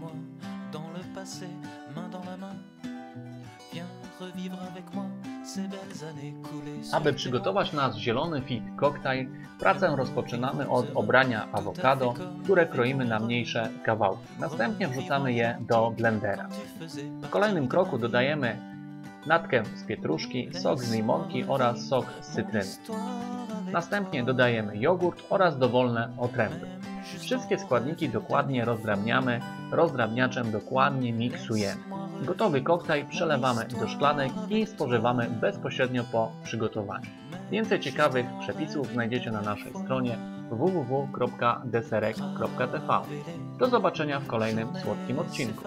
Suis-moi dans le passé, main dans la main. Viens revivre avec moi ces belles années coulées. Aby przygotować nasz zielony fit cocktail, pracę rozpoczynamy od obrania awokado, które kroimy na mniejsze kawałki. Następnie wrzucamy je do blendera. W kolejnym kroku dodajemy natkę z pietruszki, sok z limonki oraz sok z cytryny. Następnie dodajemy jogurt oraz dowolne otręby. Wszystkie składniki dokładnie rozdrabniamy, rozdrabniaczem dokładnie miksujemy. Gotowy koktajl przelewamy do szklanek i spożywamy bezpośrednio po przygotowaniu. Więcej ciekawych przepisów znajdziecie na naszej stronie www.deserek.tv. Do zobaczenia w kolejnym słodkim odcinku.